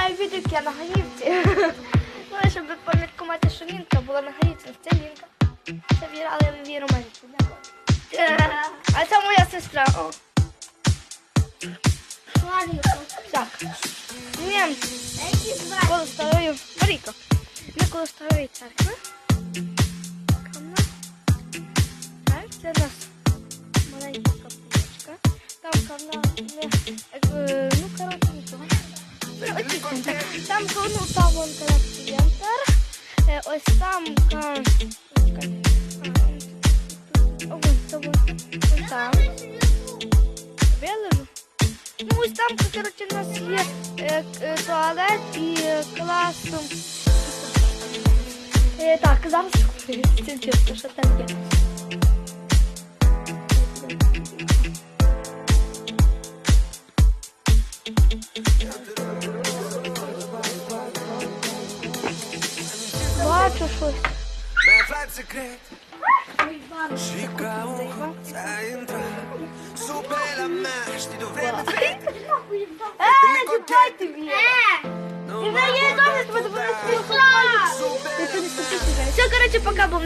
знімаю відео, як я на ганівці. Ну, щоб пам'ятати, що Лінка була на ганівці. Це Лінка. Це Віра, але Віра мене А це моя сестра. О. Так. Німці. Коло старої Маріка. Ми коло старої церкви. Так, це у нас маленька капличка. Там камна. Там ну, там вон центр. Е, Ось там вон там. Вилежу. Ну, ось там, коротше, у нас є е, е, туалет і клас. Так, зараз що там є. Бачу щось. Secret și ca un hoț a intrat Sub pe la mea, știi de vreme Е, чекай тобі! І ви є тебе тебе Все, короче, пока був.